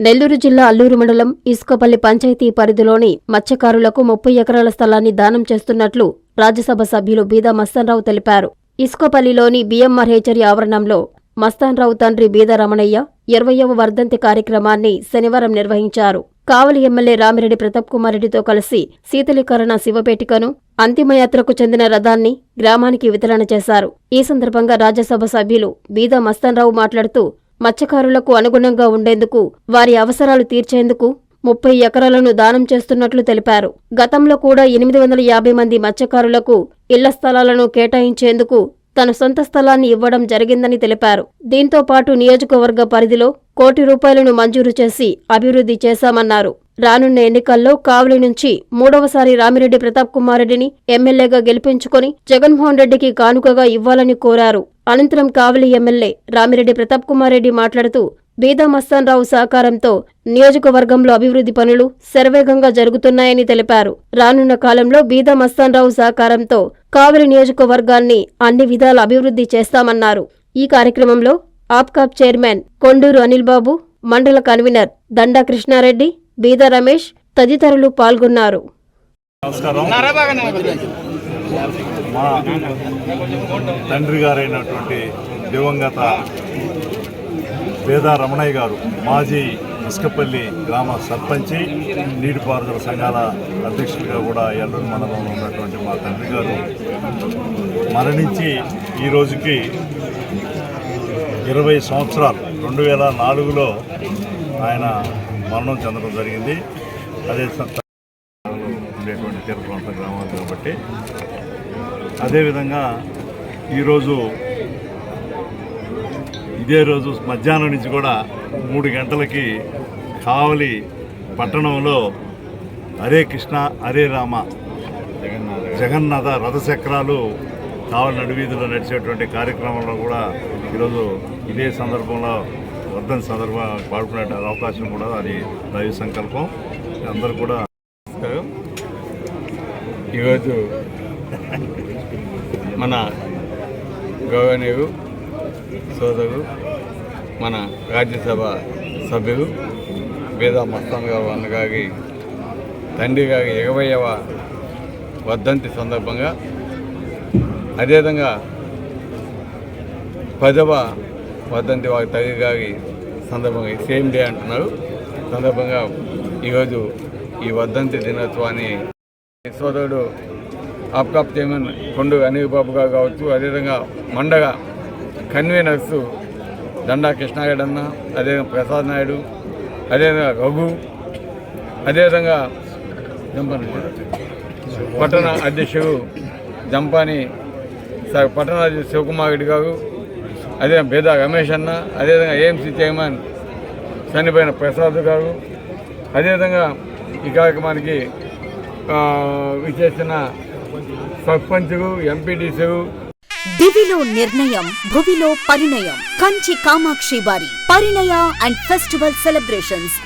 నెల్లూరు జిల్లా అల్లూరు మండలం ఇసుకపల్లి పంచాయతీ పరిధిలోని మత్స్యకారులకు ముప్పై ఎకరాల స్థలాన్ని దానం చేస్తున్నట్లు రాజ్యసభ సభ్యులు బీదా మస్తాన్రావు తెలిపారు. ఇసుకపల్లిలోని బీఎంఆర్ హేచరీ ఆవరణంలో మస్తాన్రావు తండ్రి బీద రమణయ్య ఇరవయవ వర్ధంతి కార్యక్రమాన్ని శనివారం నిర్వహించారు. కావలి ఎమ్మెల్యే రామిరెడ్డి ప్రతాప్ కుమార్ రెడ్డితో కలిసి శీతలీకరణ శివపేటికను అంతిమయాత్రకు చెందిన రథాన్ని గ్రామానికి వితరణ చేశారు. ఈ సందర్భంగా రాజ్యసభ సభ్యులు బీదా మస్తాన్రావు మాట్లాడుతూ మత్స్యకారులకు అనుగుణంగా ఉండేందుకు వారి అవసరాలు తీర్చేందుకు ముప్పై ఎకరాలను దానం చేస్తున్నట్లు తెలిపారు. గతంలో కూడా ఎనిమిది వందల యాభై మంది మత్స్యకారులకు ఇళ్ళ స్థలాలను కేటాయించేందుకు తన సొంత స్థలాన్ని ఇవ్వడం జరిగిందని తెలిపారు. దీంతో పాటు నియోజకవర్గ పరిధిలో కోటి రూపాయలను మంజూరు చేసి అభివృద్ధి చేశామన్నారు. రానున్న ఎన్నికల్లో కావలి నుంచి మూడవసారి రామిరెడ్డి ప్రతాప్ కుమార్ రెడ్డిని ఎమ్మెల్యేగా గెలిపించుకొని జగన్మోహన్ రెడ్డికి కానుకగా ఇవ్వాలని కోరారు. అనంతరం కావలి ఎమ్మెల్యే రామిరెడ్డి ప్రతాప్ కుమార్ రెడ్డి మాట్లాడుతూ బీదా మస్తాన్రావు సహకారంతో నియోజకవర్గంలో అభివృద్ధి పనులు శరవేగంగా జరుగుతున్నాయని తెలిపారు. రానున్న కాలంలో బీదా మస్తాన్రావు సహకారంతో కావలి నియోజకవర్గాన్ని అన్ని విధాల అభివృద్ధి చేస్తామన్నారు. ఈ కార్యక్రమంలో ఆప్కాప్ చైర్మన్ కొండూరు అనిల్ బాబు మండల కన్వీనర్ దండా కృష్ణారెడ్డి బీదా రమేష్ తదితరులు పాల్గొన్నారు. నమస్కారం. మా తండ్రి గారైనటువంటి దివంగత వేద రమణయ్య గారు మాజీ ఇసుకపల్లి గ్రామ సర్పంచి నీటిపారుదల సంఘాల అధ్యక్షుడిగా కూడా ఎల్లూరు మండలంలో ఉన్నటువంటి మా తండ్రి గారు మరణించి ఈ రోజుకి ఇరవై సంవత్సరాలు రెండు వేల నాలుగులో ఆయన మరణం చెందడం జరిగింది. అదే స- ఉండేటువంటి తీరప్రాంత గ్రామాలు కాబట్టి అదేవిధంగా ఈరోజు ఇదే రోజు మధ్యాహ్నం నుంచి కూడా మూడు గంటలకి కావలి పట్టణంలో హరే కృష్ణ హరే రామ జగన్నాథ రథచక్రాలు కావలి నడివీధిలో నడిచేటువంటి కార్యక్రమంలో కూడా ఈరోజు ఇదే సందర్భంలో వర్ధన్ సందర్భ పాడుకునే అవకాశం కూడా అది దైవ సంకల్పం. అందరూ కూడా ఈరోజు మన గౌరవనీయులు సోదరు మన రాజ్యసభ సభ్యులు వేదా మస్తాన్ గారు అన్నగారి తండ్రి గారి ఇరవైవ వర్ధంతి సందర్భంగా అదేవిధంగా పదవ వర్ధంతి వారి తల్లి గారి సందర్భంగా సేమ్ డే అంటున్నారు. సందర్భంగా ఈరోజు ఈ వర్ధంతి దినోత్సవాన్ని సోదరుడు ఆప్కాప్ చైర్మన్ కొండు అనిల్ బాబు గారు కావచ్చు అదేవిధంగా మండగ కన్వీనర్స్ దండా కృష్ణారెడ్డి అన్న అదేవిధంగా ప్రసాద్ నాయుడు అదేవిధంగా రఘు అదేవిధంగా పట్టణ అధ్యక్షుడు జంపాని సార్ పట్టణ అధ్యక్షుడు శివకుమార్ రెడ్డి గారు అదే బేదా రమేష్ అన్న అదేవిధంగా ఏఎంసీ చైర్మన్ చనిపోయిన ప్రసాద్ గారు అదేవిధంగా ఈ కార్యక్రమానికి విచ్చేసిన సర్పంచులు ఎంపీటీసీలు. దివిలో నిర్ణయం భువిలో పరిణయం. కంచి కామాక్షి వారి పరిణయ అండ్ ఫెస్టివల్ సెలబ్రేషన్స్.